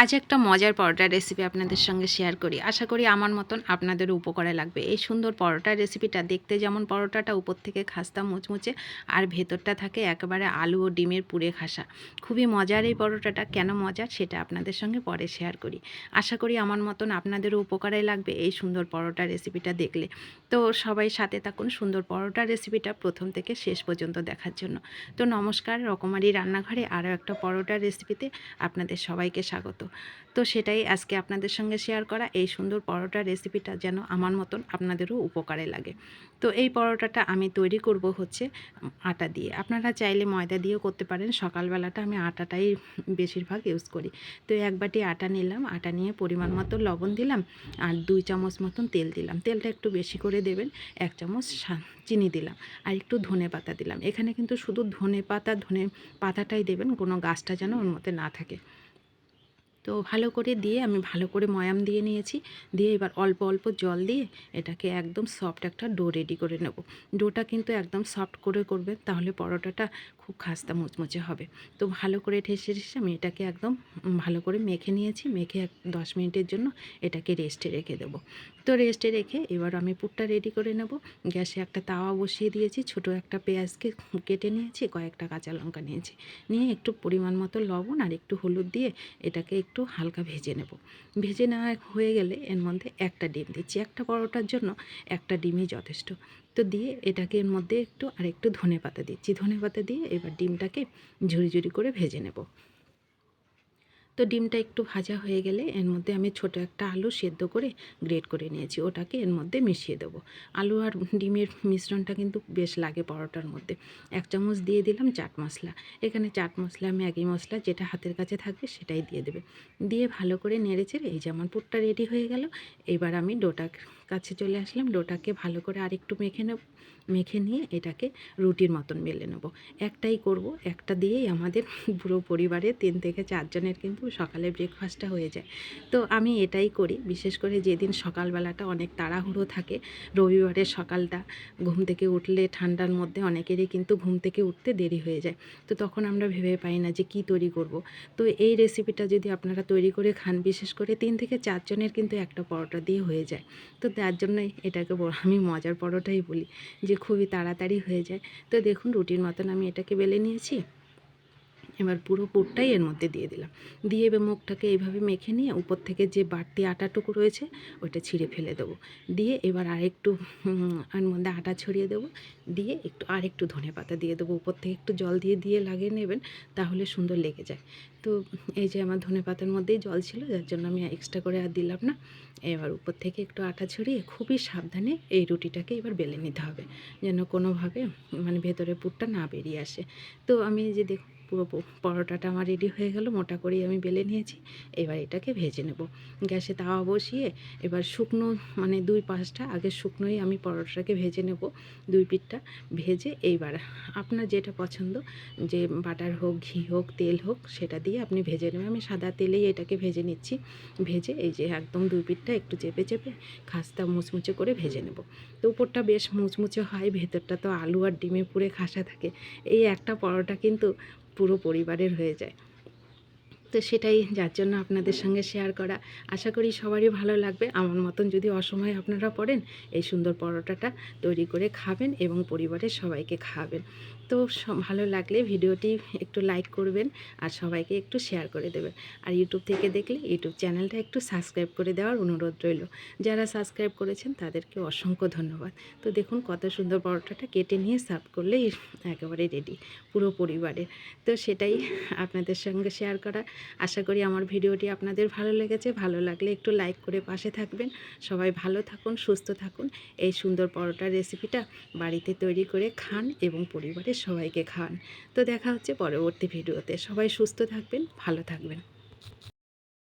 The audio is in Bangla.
আজ একটা মজার পরোটার রেসিপি আপনাদের সঙ্গে শেয়ার করি। আশা করি আমার মতন আপনাদেরও উপকারে লাগবে। এই সুন্দর পরোটার রেসিপিটা দেখতে যেমন পরোটাটা উপর থেকে খাস্তা মুচমুচে আর ভেতরটা থাকে একেবারে আলু ও ডিমের পুরে খাসা। খুবই মজার এই পরোটাটা। কেন মজার সেটা আপনাদের সঙ্গে পরে শেয়ার করি। আশা করি আমার মতন আপনাদেরও উপকারে লাগবে এই সুন্দর পরোটার রেসিপিটা দেখলে। তো সবাই সাথে থাকুন সুন্দর পরোটার রেসিপিটা প্রথম থেকে শেষ পর্যন্ত দেখার জন্য। তো নমস্কার, রকমারি রান্নাঘরে আরও একটা পরোটার রেসিপিতে আপনাদের সবাইকে স্বাগত। তো সেটাই আজকে আপনাদের সঙ্গে শেয়ার করা, এই সুন্দর পরোটার রেসিপিটা যেন আমার মতন আপনাদেরও উপকারে লাগে। তো এই পরোটাটা আমি তৈরি করব হচ্ছে আটা দিয়ে। আপনারা চাইলে ময়দা দিয়েও করতে পারেন, সকালবেলাটা আমি আটাটাই বেশিরভাগ ইউজ করি। তো এক বাটি আটা নিলাম, আটা নিয়ে পরিমাণ মতো লবণ দিলাম আর দুই চামচ মতন তেল দিলাম। তেলটা একটু বেশি করে দেবেন, এক চামচ চিনি দিলাম আর একটু ধনে পাতা দিলাম। এখানে কিন্তু শুধু ধনে পাতা, ধনে পাতাটাই দেবেন, কোনো গাছটা যেন ওর মধ্যে না থাকে। তো ভালো করে দিয়ে আমি ভালো করে ময়াম দিয়ে নিয়েছি। দিয়ে এবার অল্প অল্প জল দিয়ে এটাকে একদম সফট একটা ডো রেডি করে নেব। ডোটা কিন্তু একদম সফট করে করবেন, তাহলে পরোটাটা খুব খাস্তা মুচমুচে হবে। তো ভালো করে ঠেসে ঠেসে আমি এটাকে একদম ভালো করে মেখে নিয়েছি, মেখে এক দশ মিনিটের জন্য এটাকে রেস্টে রেখে দেবো। তো রেস্টে রেখে এবার আমি পুরটা রেডি করে নেব। গ্যাসে একটা তাওয়া বসিয়ে দিয়েছি, ছোট একটা পেঁয়াজকে কেটে নিয়েছি, কয়েকটা কাঁচা লঙ্কা নিয়েছি। নিয়ে একটু পরিমাণ মতো লবণ আর একটু হলুদ দিয়ে এটাকে একটু হালকা ভেজে নেব। ভেজে নেওয়া হয়ে গেলে এর মধ্যে একটা ডিম দিচ্ছি। একটা পরোটার জন্য একটা ডিমই যথেষ্ট। তো দিয়ে এটাকে এর মধ্যে একটু আর একটু ধনে পাতা দিচ্ছি। ধনে পাতা দিয়ে এবার ডিমটাকে ঝুড়ি ঝুড়ি করে ভেজে নেব। তো ডিমটা একটু ভাজা হয়ে গেলে এর মধ্যে আমি ছোট একটা আলু সেদ্ধ করে গ্রেট করে নিয়েছি। ওটাকে এর মধ্যে মিশিয়ে দেবো। আলু আর ডিমের মিশ্রণটা কিন্তু বেশ লাগে পরোটার মধ্যে। এক চামচ দিয়ে দিলাম চাট মশলা। এখানে চাট মশলা, ম্যাগি মশলা যেটা হাতের কাছে থাকবে সেটাই দিয়ে দেবে। দিয়ে ভালো করে নেড়ে চেড়ে এই যেমন পুরটা রেডি হয়ে গেল, এবার আমি ডোটার কাছে চলে আসলাম, ডোটাকে ভালো করে আরেকটু মেখে নেব, মেখে নিয়ে এটাকে রুটির মতন বেলে নেব। একটাই করব, একটা দিয়েই আমাদের পুরো পরিবারে তিন থেকে চারজনের কিন্তু সকালে ব্রেকফাস্টটা হয়ে যায়। তো আমি এটাই করি, বিশেষ করে যেদিন সকালবেলাটা অনেক তাড়াহুড়ো থাকে, রবিবারের সকালটা ঘুম থেকে উঠলে ঠান্ডার মধ্যে অনেকেরই কিন্তু ঘুম থেকে উঠতে দেরি হয়ে যায়। তো তখন আমরা ভেবে পাই না যে কি তৈরি করব। তো এই রেসিপিটা যদি আপনারা তৈরি করে খান, বিশেষ করে তিন থেকে চারজনের কিন্তু একটা পরোটা দিয়ে হয়ে যায়। তো তার জন্যই এটাকে আমি মজার পরোটাই বলি যে খুবই তাড়াতাড়ি হয়ে যায়। তো দেখুন রুটির মতন আমি এটাকে বেলে নিয়েছি। এবার পুরো পুরটাই এর মধ্যে দিয়ে দিলাম। দিয়ে এবার মুখটাকে এইভাবে মেখে নিয়ে উপর থেকে যে বাড়তি আটাটুকু রয়েছে ওটা ছিঁড়ে ফেলে দেবো। দিয়ে এবার আরেকটু এর মধ্যে আটা ছড়িয়ে দেবো। দিয়ে একটু আর একটু ধনে পাতা দিয়ে দেবো। উপর থেকে একটু জল দিয়ে দিয়ে লাগিয়ে নেবেন, তাহলে সুন্দর লেগে যায়। তো এই যে আমার ধনে পাতার মধ্যেই জল ছিল, যার জন্য আমি এক্সট্রা করে আর দিলাম না। এবার উপর থেকে একটু আটা ছড়িয়ে খুবই সাবধানে এই রুটিটাকে এবার বেলে নিতে হবে। যেন কোনোভাবে মানে ভেতরে পুরটা না বেরিয়ে আসে। তো আমি যে দেখ পুরো পরোটাটা আমার রেডি হয়ে গেল, মোটা করেই আমি বেলে নিয়েছি। এবার এটাকে ভেজে নেব। গ্যাসে তাওয়া বসিয়ে এবার শুকনো মানে দুই পাঁচটা আগে শুকনোই আমি পরোটাটাকে ভেজে নেব, দুই পিঠটা ভেজে। এইবার আপনার যেটা পছন্দ, যে বাটার হোক, ঘি হোক, তেল হোক, সেটা দিয়ে আপনি ভেজে নেবেন। আমি সাদা তেলেই এটাকে ভেজে নিচ্ছি। ভেজে এই যে একদম দুই পিঠটা একটু চেপে চেপে খাস্তা মুচমুচে করে ভেজে নেব। তো উপরটা বেশ মুচমুচে হয়, ভেতরটা তো আলু আর ডিমে পুরে খাসা থাকে। এই একটা পরোটা কিন্তু পুরো পরিবারের হয়ে যায়। তো সেটাই যার জন্য আপনাদের সঙ্গে শেয়ার করা। আশা করি সবারই ভালো লাগবে। আমার মতন যদি অসময়ে আপনারা পড়েন, এই সুন্দর পরোটাটা তৈরি করে খাবেন এবং পরিবারের সবাইকে খাওয়াবেন। তো ভালো লাগলে ভিডিওটি একটু লাইক করবেন আর সবাইকে একটু শেয়ার করে দেবেন। আর ইউটিউব থেকে দেখলে ইউটিউব চ্যানেলটা একটু সাবস্ক্রাইব করে দেওয়ার অনুরোধ রইল। যারা সাবস্ক্রাইব করেছেন তাদেরকে অসংখ্য ধন্যবাদ। তো দেখুন কত সুন্দর পরোটাটা কেটে নিয়ে সার্ভ করলেই একেবারে রেডি পুরো পরিবারের। তো সেটাই আপনাদের সঙ্গে শেয়ার করা। আশা করি আমার ভিডিওটি আপনাদের ভালো লেগেছে। ভালো লাগলে একটু লাইক করে পাশে থাকবেন। সবাই ভালো থাকুন, সুস্থ থাকুন। এই সুন্দর পরোটার রেসিপিটা বাড়িতে তৈরি করে খান এবং পরিবারের সবাইকে খাওয়ান তো দেখা হচ্ছে পরবর্তী ভিডিওতে। সবাই সুস্থ থাকবেন ভালো থাকবেন।